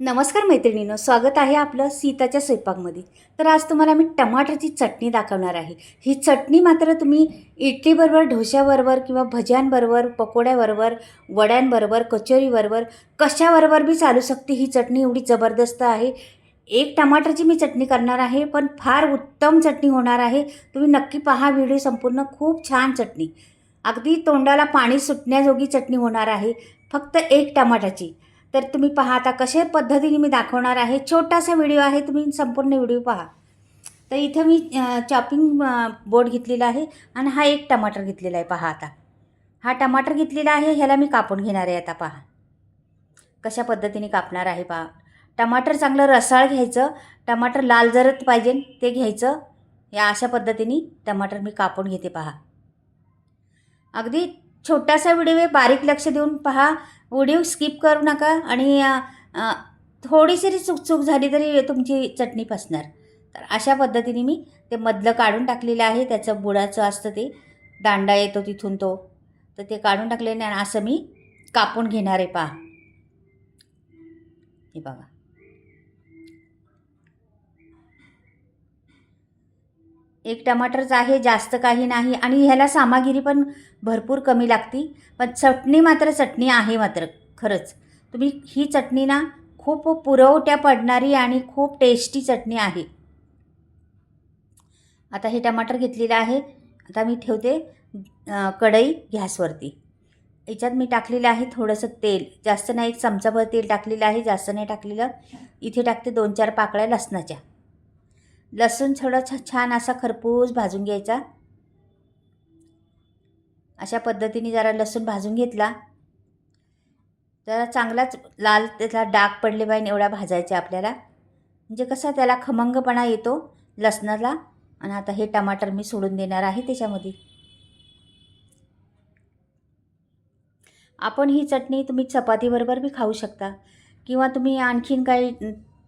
नमस्कार मैत्रिणीनं स्वागत आहे आपलं सीताच्या स्वयंपाकमध्ये. तर आज तुम्हाला मी टमाटरची चटणी दाखवणार आहे. ही चटणी मात्र तुम्ही इडलीबरोबर ढोश्याबरोबर किंवा भज्यांबरोबर पकोड्याबरोबर वड्यांबरोबर कचोरीबरोबर कशाबरोबर बी चालू शकते ही चटणी. एवढी जबरदस्त आहे. एक टमाटरची मी चटणी करणार आहे पण फार उत्तम चटणी होणार आहे. तुम्ही नक्की पहा व्हिडिओ संपूर्ण खूप छान चटणी. अगदी तोंडाला पाणी सुटण्याजोगी चटणी होणार आहे. फक्त एक टमाटाची तर तुम्ही पहा आता कशा पद्धतीने मी दाखवणार आहे. छोटासा व्हिडिओ आहे तुम्ही संपूर्ण व्हिडिओ पहा. तर इथं मी चॉपिंग बोर्ड घेतलेला आहे आणि हा एक टमाटर घेतलेला आहे. पहा आता. हा टमाटर घेतलेला आहे ह्याला मी कापून घेणार आहे आता पहा. कशा पद्धतीने कापणार आहे पहा. टमाटर चांगलं रसाळ घ्यायचं. टमाटर लाल जरत पाहिजे ते घ्यायचं. या अशा पद्धतीने टमाटर मी कापून घेते पहा. अगदी छोटासा व्हिडिओ आहे बारीक लक्ष देऊन पहा. व्हिडिओ स्किप करू नका आणि अ, थोडीशी जरी चूक चूक झाली तरी तुमची चटणी फसणार तर अशा पद्धतीने मी ते मधलं काढून टाकलेलं आहे त्याचं बुडाचं असतं ते दांडा येतो तिथून तो तर ते काढून टाकलेलं आहे आणि असं मी कापून घेणार आहे पहा. हे बघा. एक टमाटरच आहे जास्त काही नाही आणि ह्याला सामग्री पण भरपूर कमी लागती. पण चटणी मात्र चटणी आहे मात्र खरंच. तुम्ही ही चटणी ना खूप पुरवट्या पडणारी आणि खूप टेस्टी चटणी आहे. आता हे टमाटर घेतलेलं आहे. आता मी ठेवते कढई गॅसवरती. याच्यात मी टाकलेलं आहे थोडंसं तेल. जास्त नाही एक चमचाभर तेल टाकलेलं आहे जास्त नाही टाकलेलं. इथे टाकते दोन चार पाकळ्या लसणाच्या. लसूण थोडं छ छान असा खरपूस भाजून घ्यायचा. अशा पद्धतीने जरा लसूण भाजून घेतला. जरा चांगलाच लाल त्याला डाग पडले पाहिजे एवढा भाजायचा आपल्याला. म्हणजे कसा त्याला खमंगपणा येतो लसणाला. आणि आता हे टमाटर मी सोडून देणार आहे त्याच्यामध्ये. आपण ही चटणी तुम्ही चपातीबरोबर बी खाऊ शकता. किंवा तुम्ही आणखीन काही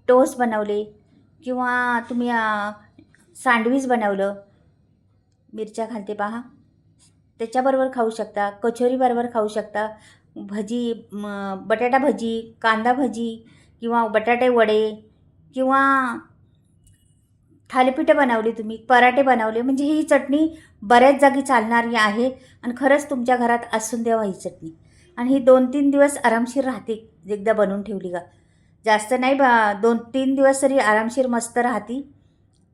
टोस्ट बनवले किंवा तुम्ही सँडविच बनवलं मिरच्या घालते पहा. त्याच्याबरोबर खाऊ शकता कचोरीबरोबर खाऊ शकता. भजी बटाटा भजी कांदा भजी किंवा बटाटे वडे किंवा थालीपीठं बनवली तुम्ही पराठे बनवले म्हणजे ही चटणी बऱ्याच जागी चालणारी आहे आणि खरंच तुमच्या घरात असून द्यावा ही चटणी. आणि ही दोन तीन दिवस आरामशीर राहते एकदा बनवून ठेवली का. जास्त नाही बा दोन तीन दिवस तरी आरामशीर मस्त राहती.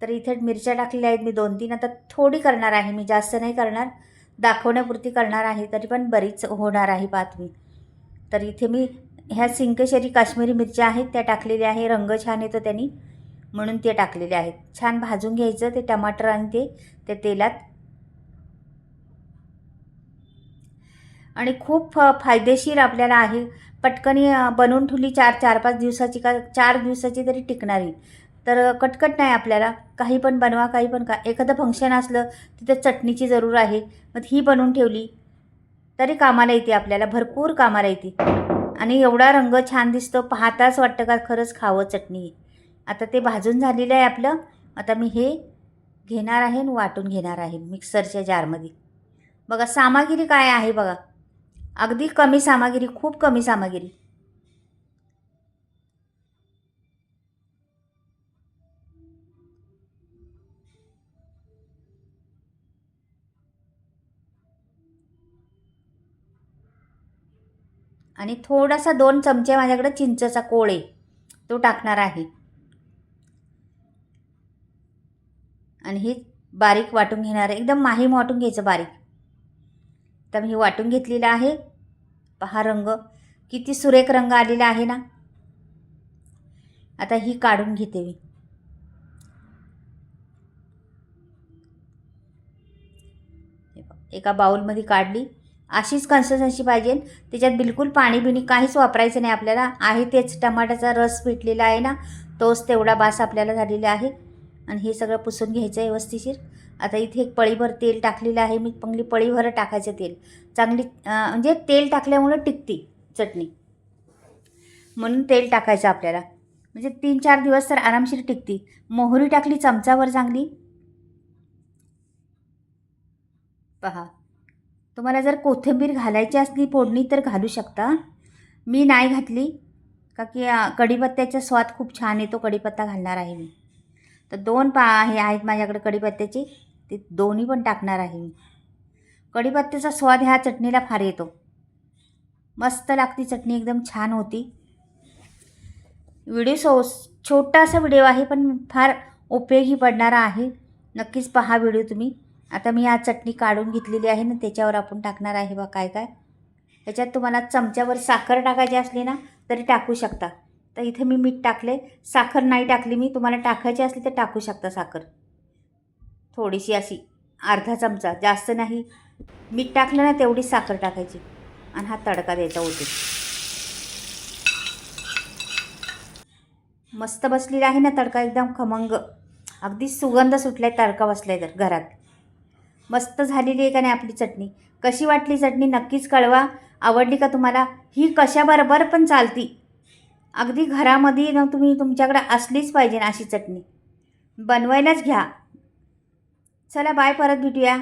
तर इथे मिरच्या टाकलेल्या आहेत मी दोन तीन. आता थोडी करणार आहे मी जास्त नाही करणार. दाखवण्यापुरती करणार आहे तरी पण बरीच होणार आहे बातमी. तर इथे मी ह्या सिंकेशरी काश्मीरी मिरच्या आहेत त्या टाकलेल्या आहे. रंग छान येतो त्यांनी म्हणून ते टाकलेले आहेत. छान भाजून घ्यायचं ते टमाटर आणि ते त्या तेलात आणि खूप फ फायदेशीर आपल्याला आहे. पटकनी बनवून ठेवली चार चार पाच दिवसाची का चार दिवसाची तरी टिकणारी. तर कटकट नाही आपल्याला. काही पण बनवा काही पण का एखादं फंक्शन असलं तिथं चटणीची जरूर आहे. मग ही बनवून ठेवली तरी कामाला येते आपल्याला. भरपूर कामाला येते. आणि एवढा रंग छान दिसतो. पाहताच वाटतं का खरंच खावं चटणी. ही. आता ते भाजून झालेलं आहे आपलं. आता मी हे घेणार आहे आणि वाटून घेणार आहे मिक्सरच्या जारमध्ये बघा सामग्री काय आहे बघा. अगदी कमी सामग्री खूप कमी सामग्री. आणि थोडासा दोन चमचे माझ्याकडे चिंचचा कोळ आहे तो टाकणार आहे. आणि हे बारीक वाटून घेणार आहे. एकदम माहीम वाटून घ्यायचं बारीक. तर मी हे वाटून घेतलेलं आहे. पहा रंग किती सुरेख रंग आलेला आहे ना. आता ही काढून घेते मी. एका बाउलमध्ये काढली. अशीच कन्सिस्टन्सी पाहिजे. त्याच्यात बिलकुल पाणी बिणी काहीच वापरायचं नाही आपल्याला. आहे तेच टमाट्याचा रस पिटलेला आहे ना. तोच तेवढा बास आपल्याला झालेला आहे. आणि हे सगळं पुसून घ्यायचं आहे व्यवस्थिशीर. आता इथे एक पळीभर तेल टाकलेलं आहे. मी चांगली पळीभर टाकायचं तेल. चांगली म्हणजे तेल टाकल्यामुळं टिकते चटणी. म्हणून तेल टाकायचं आपल्याला. म्हणजे तीन चार दिवस तर आरामशीर टिकते. मोहरी टाकली चमचावर चांगली. पहा. तुम्हाला जर कोथिंबीर घालायची असली फोडणी तर घालू शकता. मी नाही घातली का की कढीपत्त्याचा स्वाद खूप छान येतो कढीपत्ता घालणार आहे मी. तर दोन पा हे आहेत माझ्याकडे कढीपत्त्याचे ते दोन्ही पण टाकणार आहे मी. कढीपत्त्याचा स्वाद ह्या चटणीला फार येतो. मस्त लागती चटणी एकदम छान होती. व्हिडिओ सो छोटासा व्हिडिओ आहे पण फार उपयोगी पडणारा आहे. नक्कीच पहा व्हिडिओ तुम्ही. आता मी या चटणी काढून घेतलेली आहे ना त्याच्यावर आपण टाकणार आहे बा काय काय. त्याच्यात तुम्हाला चमच्यावर साखर टाकायची असली ना तरी टाकू शकता. तर इथे मी मीठ टाकले साखर नाही टाकली मी तुम्हाला टाकायची असली तर टाकू शकता साखर. थोडीशी अशी अर्धा चमचा जास्त नाही. मीठ टाकलं ना तेवढी साखर टाकायची आणि हा तडका द्यायचा होते मस्त बसलेला आहे ना तडका एकदम खमंग. अगदी सुगंध सुटलाय तडका बसलाय तर घरात. मस्त झालेली आहे का नाही आपली चटणी? कशी वाटली चटणी? नक्कीच कळवा. आवडली का तुम्हाला? ही कशाबरोबर पण चालती. अगदी घरामध्ये ना तुम्ही तुमच्याकडे असलीच पाहिजे ना अशी चटणी. बनवायलाच घ्या. चला बाय परत भेटूया.